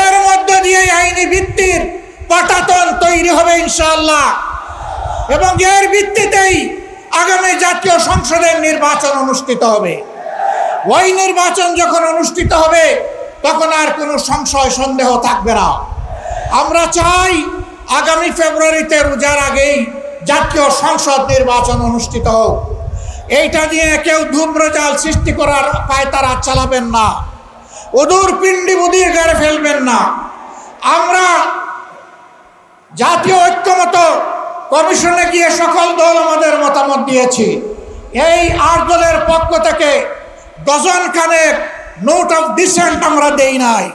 এর মধ্য দিয়ে আইনি ভিত্তির পাটাতন তৈরি হবে ইনশাআল্লাহ। এবং এর ভিত্তিতেই আগামী জাতীয় সংসদের নির্বাচন অনুষ্ঠিত হবে। ওই নির্বাচন যখন অনুষ্ঠিত হবে, তখন আর কোনো সংশয়, সন্দেহ থাকবে না। আমরা চাই আগামী ফেব্রুয়ারিতে রোজার আগেই জাতীয় সংসদ নির্বাচন অনুষ্ঠিত হোক। এইটা নিয়ে কেউ ধূম্রজাল সৃষ্টি করার পায়তারা চালাবেন না। ওদূর পিণ্ডি বুদির গাড়ে ফেলবেন না। আমরা জাতীয় ঐক্যমত কমিশনে গিয়ে সকল দল আমাদের মতামত দিয়েছি। এই আট দলের পক্ষ থেকে ডজন খানেক নোট অফ ডিসেন্ট আমরা দেই নাই।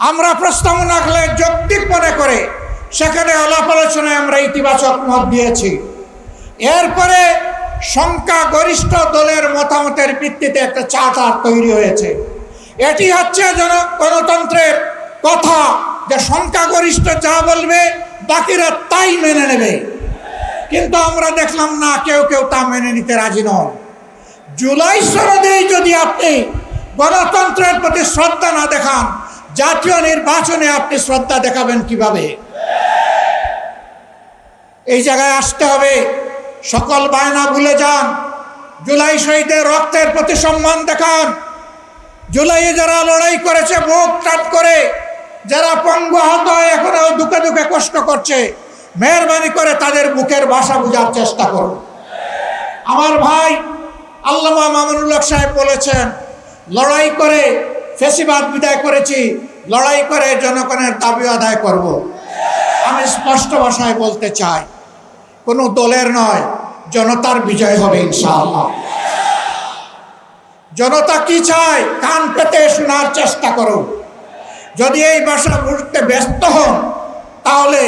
আমরা প্রস্তাবনা রাখলে যৌক্তিক মনে করে সেখানে আলাপ আলোচনায় আমরা ইতিবাচক মত দিয়েছি। এরপরে সংখ্যাগরিষ্ঠ দলের মতামতের ভিত্তিতে একটা চার্টার তৈরি হয়েছে। এটি হচ্ছে জন গণতন্ত্রের কথা যে সংখ্যাগরিষ্ঠ যা বলবে, বাকিরা তাই মেনে নেবে। কিন্তু আমরা দেখলাম না, কেউ কেউ তা মেনে নিতে রাজি নন। জুলাই সনদেই যদি আপনি গণতন্ত্রের প্রতি শ্রদ্ধা না দেখান, জাতীয় নির্বাচনে আপনি শ্রদ্ধা দেখাবেন কীভাবে? এই জায়গায় আসতে হবে, সকল বায়না ভুলে যান, জুলাই শহীদের রক্তের প্রতি সম্মান দেখান জুলাইয়ে যারা লড়াই করেছে বুক টাট করে, যারা পঙ্গু আহত হয়ে এখনও দুঃখে দুঃখে কষ্ট করছে, মেহরবানি করে তাদের বুকের ভাষা বোঝার চেষ্টা করুন আমার ভাই আল্লামা মামুনুল্লাহ সাহেব বলেছেন, লড়াই করে ফেসিবাদ বিদায় করেছি, লড়াই করে জনগণের দাবি আদায় করব। আমি স্পষ্ট ভাষায় বলতে চাই, কোনো দলের নয়, জনতার বিজয় হবে ইনশাআল্লাহ জনতা কি চায়? কান পেতে শোনার চেষ্টা করুন যদি এই ভাষা বুঝতে ব্যস্ত হন, তাহলে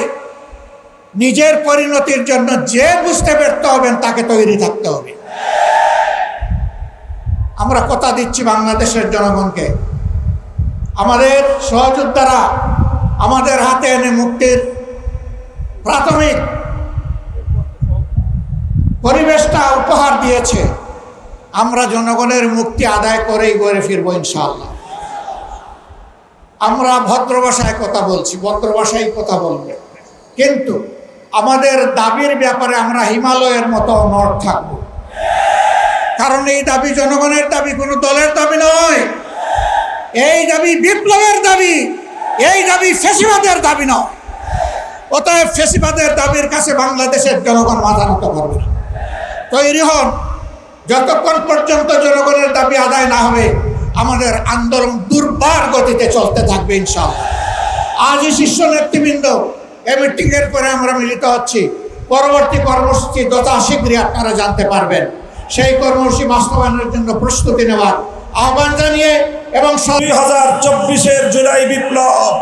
নিজের পরিণতির জন্য যে বুঝতে ব্যর্থ হবেন, তাকে তৈরি থাকতে হবে। আমরা কথা দিচ্ছি বাংলাদেশের জনগণকে। আমাদের সহযোদ্ধারা আমাদের হাতে এনে মুক্তির প্রাথমিক পরিবেশটা উপহার দিয়েছে। আমরা জনগণের মুক্তি আদায় করেই গড়ে ফিরবো ইনশাআল্লাহ। আমরা ভদ্র ভাষায় কথা বলছি, ভদ্র ভাষায় কথা বলবে। কিন্তু আমাদের দাবির ব্যাপারে আমরা হিমালয়ের মতো নট থাকব। কারণ এই দাবি জনগণের দাবি, কোনো দলের দাবি নয়। এই দাবি বিপ্লবের দাবি, এই দাবি ফেসিবাদের দাবি নয়। অতএব ফেসিবাদের দাবির কাছে বাংলাদেশের জনগণ মাথা নত করবে তৈরি হন। যতক্ষণ পর্যন্ত জনগণের দাবি আদায় না হবে, আমাদের আন্দোলন দুর্বার গতিতে চলতে থাকবে ইনশাআল্লাহ। আজই শীর্ষ নেতৃবৃন্দ এই মিটিংয়ের পরে আমরা মিলিত হচ্ছি। পরবর্তী কর্মসূচি যথা শীঘ্রই আপনারা জানতে পারবেন। সেই কর্মসূচি বাস্তবায়নের জন্য প্রস্তুতি নেওয়ার আহ্বান জানিয়ে এবং দুই হাজার চব্বিশের জুলাই বিপ্লব,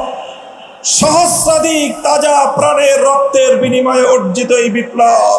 সহস্রাধিক তাজা প্রাণের রক্তের বিনিময়ে অর্জিত এই বিপ্লব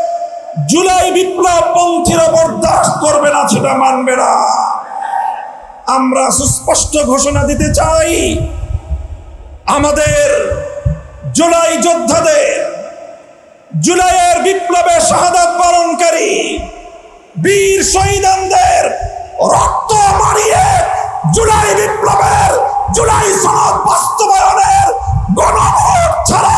জুলাই বিপ্লব পন্থীরা বরদাস্ত করবে না সেটা মানবে না। আমরা সুস্পষ্ট ঘোষণা দিতে চাই, আমাদের জুলাই যোদ্ধাদের, জুলাইয়ের বিপ্লবে শাহাদাত বরণকারী বীর শহীদানদের রক্ত মারিয়ে জুলাই বিপ্লবের, জুলাই সনদ বাস্তবায়নের গণভোট ছাড়া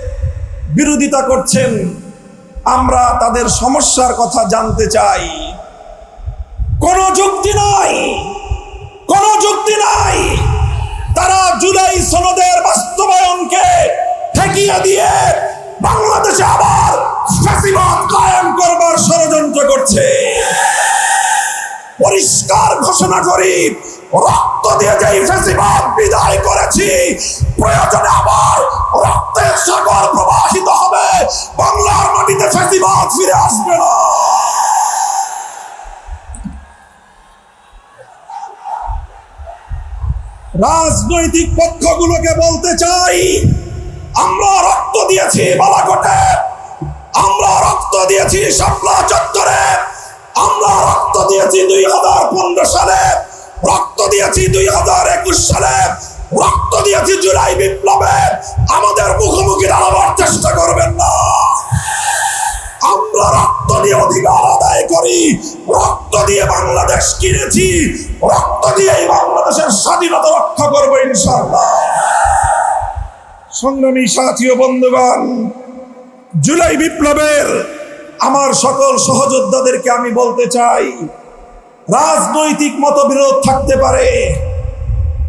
বিরোধিতা করছেন। আমরা তাদের সমস্যার কথা জানতে চাই। কোনো যুক্তি নাই। কোনো যুক্তি নাই। তারা জুলাই সনদের বাস্তবায়নকে ঠেকিয়ে দিয়ে বাংলাদেশে আবার ফ্যাসিবাদ কায়েম করবার ষড়যন্ত্র করছে। পরিষ্কার ঘোষণা করি, রক্ত দিয়ে যেই ফেসিবাদ বিদায় করেছি, প্রয়োজনে আবার রক্তের সাগর প্রবাহিত হবে। বাংলার মাটিতে ফেসিবাদ ফিরে আসবে না। রাজনৈতিক পক্ষগুলোকে বলতে চাই, আমরা রক্ত দিয়েছি বালাকোটে। আমরা রক্ত দিয়েছি শাপলা চত্বরে। আমরা রক্ত দিয়েছি দুই হাজার পনেরো সালে। রক্ত দিয়েছি দুই হাজার একুশ সালে। রক্ত দিয়েছি জুলাই বিপ্লবে। আমাদের মুখোমুখি দাঁড়াবার চেষ্টা করবেন না। আমরা রক্ত দিয়ে অধিকার আদায় করি। রক্ত দিয়ে বাংলাদেশ কিনেছি। রক্ত দিয়েই বাংলাদেশের স্বাধীনতা রক্ষা করব ইনশাল্লাহ সংগ্রামী সাথী ও বন্ধুগণ, জুলাই বিপ্লবের আমার সকল সহযোদ্ধাদেরকে আমি বলতে চাই, রাজনৈতিক মতবিরোধ থাকতে পারে।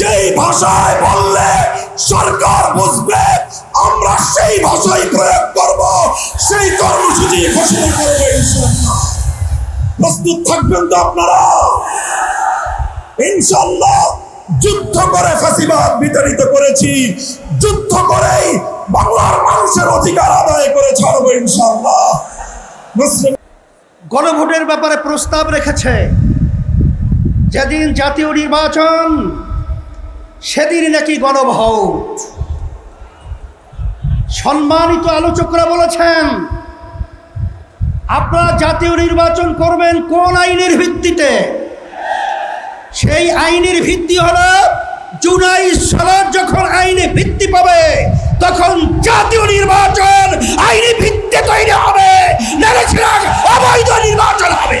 যেই ভাষায় বললে সরকার বুঝবে, আমরা সেই ভাষায় প্রয়োগ করব, সেই কর্মসূচি ঘোষণা করব প্রস্তুত থাকবেন তো আপনারা? ইনশাল্লাহ যুদ্ধ করে ফাঁসিবাদ বিতাড়িত করেছি, যুদ্ধ করেই বাংলার মানুষের অধিকার আদায় করে ছাড়বো ইনশাল্লাহ মুসলিম গণভোটের ব্যাপারে প্রস্তাব রেখেছে। যেদিন জাতীয় নির্বাচন সেদিন নাকি গণভোট সম্মানিত আলোচকরা বলেছেন, আপনারা জাতীয় নির্বাচন করবেন কোন আইনের ভিত্তিতে? সেই আইনের ভিত্তি হলো, জুলাই সালার যখন আইনে ভিত্তি পাবে, তখন জাতীয় নির্বাচন আইনি ভিত্তি তৈরি হবে। অবৈধ নির্বাচন হবে।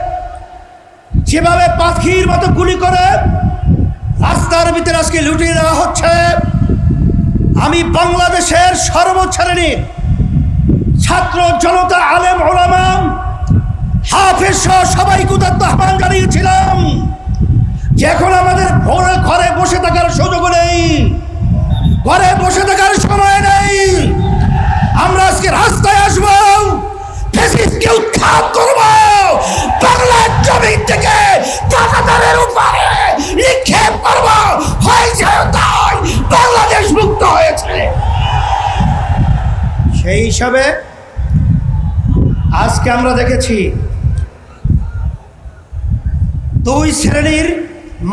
যেভাবে পাখির মতো গুলি করে রাস্তার ভিতরে আজকে লুটিয়ে দেওয়া হচ্ছে, আমি বাংলাদেশের সর্বশ্রেণীর ছাত্র জনতা আলেম ওলামাম হাফেজ সহ সবাইকে উদাত্ত আহ্বান জানিয়েছিলাম যে এখন আমাদের ভোরে ঘরে বসে থাকার সুযোগ নেই, ঘরে বসে থাকার সময় নেই। আমরা আজকে রাস্তায় আসব ফেসিসকে উৎখাত করব। বাংলার জমি থেকে টাকাদারের উপরে নিক্ষেপ করব। হয়েছে তাই বাংলাদেশ মুক্ত হয়েছে। সেই হিসাবে আজকে আমরা দেখেছি দুই শ্রেণির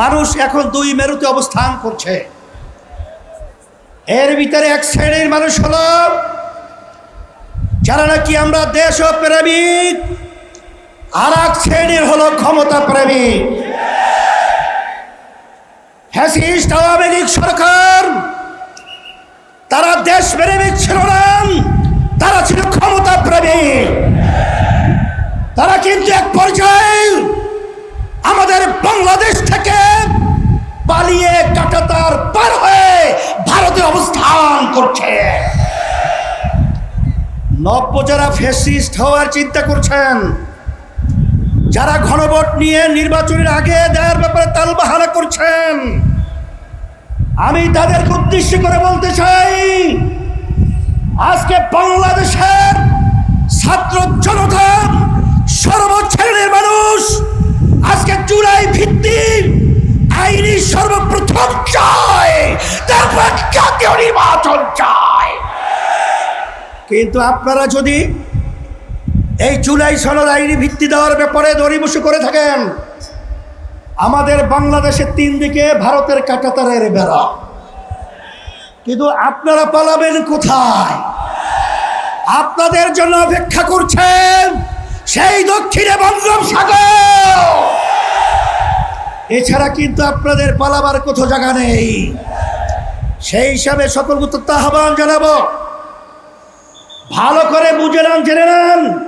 মানুষ এখন দুই মেরুতে অবস্থান করছে। এর ভিতরে এক শ্রেণির মানুষ হলো যারা নাকি আমরা দেশ প্রেমিক আর এক শ্রেণির হলো ক্ষমতা প্রেমিক ফ্যাসিস্ট, আওয়ামী লীগ সরকার, তারা দেশ প্রেমিক ছিল না, তারা ছিল ক্ষমতা প্রেমিক তারা কিন্তু এক পর্যায়ে আমাদের বাংলাদেশ থেকে পালিয়ে কাটাতার পার হয়ে ভারতে অবস্থান করছে। নব্য যারা ফেসিস্ট হওয়ার চিন্তা করছেন যারা ঘনভোট নিয়ে নির্বাচনের আগে দেওয়ার ব্যাপারে তালবাহানা করছেন, আমি তাদেরকে উদ্দেশ্য করে বলতে চাই, আজকে বাংলাদেশের ছাত্র জনতা সর্বশ্রেণীর মানুষ আজকে জুলাই ভিত্তিক আইনি সর্বপ্রথম চায় জাতীয় নির্বাচন চায়। কিন্তু আপনারা যদি এই জুলাই সনদ আইনি ভিত্তি দেওয়ার ব্যাপারে দরিবসু করে থাকেন। আমাদের বাংলাদেশের তিন দিকে ভারতের কাটাতারের বেড়া। কিন্তু আপনারা পালাবেন কোথায়? আপনাদের জন্য অপেক্ষা করছেন সেই দক্ষিণে বঙ্গোপসাগর এছাড়া কিন্তু আপনাদের পালাবার কোথাও জায়গা নেই। সেই হিসাবে সকল আহ্বান জানাব। ভালো করে বুঝে নেন, জেনে নেন।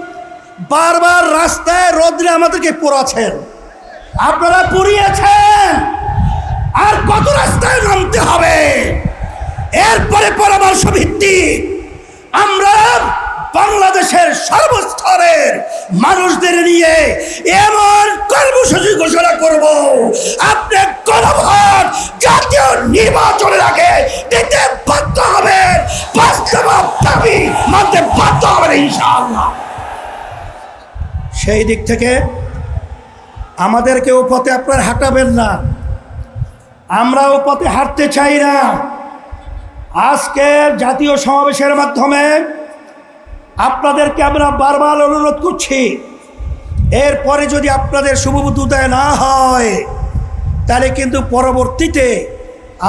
বারবার রাস্তায় রোদ্রে আমাদেরকে পোড়াছেন আপনারা পুড়িয়েছেন। আর কত রাস্তায় নামতে হবে? আদর্শ ভিত্তিক আমরা বাংলাদেশের সর্বস্তরের মানুষদের নিয়ে এমন কর্মসূচি ঘোষণা করব। আপনি গণভোট জাতীয় নির্বাচনের আগে দিতে বাধ্য হবেন। বাস্তব দাবি মানতে বাধ্য হবেন ইনশাআল্লাহ। সেই দিক থেকে আমাদেরকেও পথে আপনার হাঁটাবেন না। আমরাও পথে হাঁটতে চাই না। আজকে জাতীয় সমাবেশের মাধ্যমে আপনাদেরকে আমরা বারবার অনুরোধ করছি, এরপরে যদি আপনাদের শুভবুদ্ধতায় না হয়, তাহলে কিন্তু পরবর্তীতে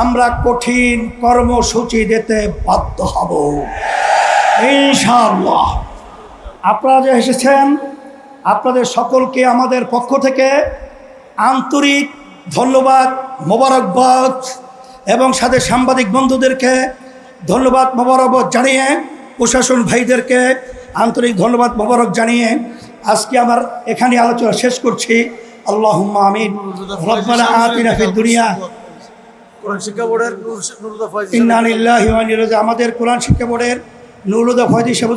আমরা কঠিন কর্মসূচি দিতে বাধ্য হব। ইনশাআল্লাহ। আপনারা যে এসেছেন আপনাদের সকলকে আমাদের পক্ষ থেকে আন্তরিক ধন্যবাদ মোবারকবাদ এবং সাথে সাংবাদিক বন্ধুদেরকে ধন্যবাদ মোবারকবাদ জানিয়ে প্রশাসন ভাইদেরকে আন্তরিক ধন্যবাদ মোবারক জানিয়ে আজকে আমার এখানে আলোচনা শেষ করছি। আল্লাহ আমিন। রব্বানা আতিনা ফিদ দুনিয়া। আমাদের কোরআন শিক্ষা বোর্ডের নুরুদা ফয়জি সাহেব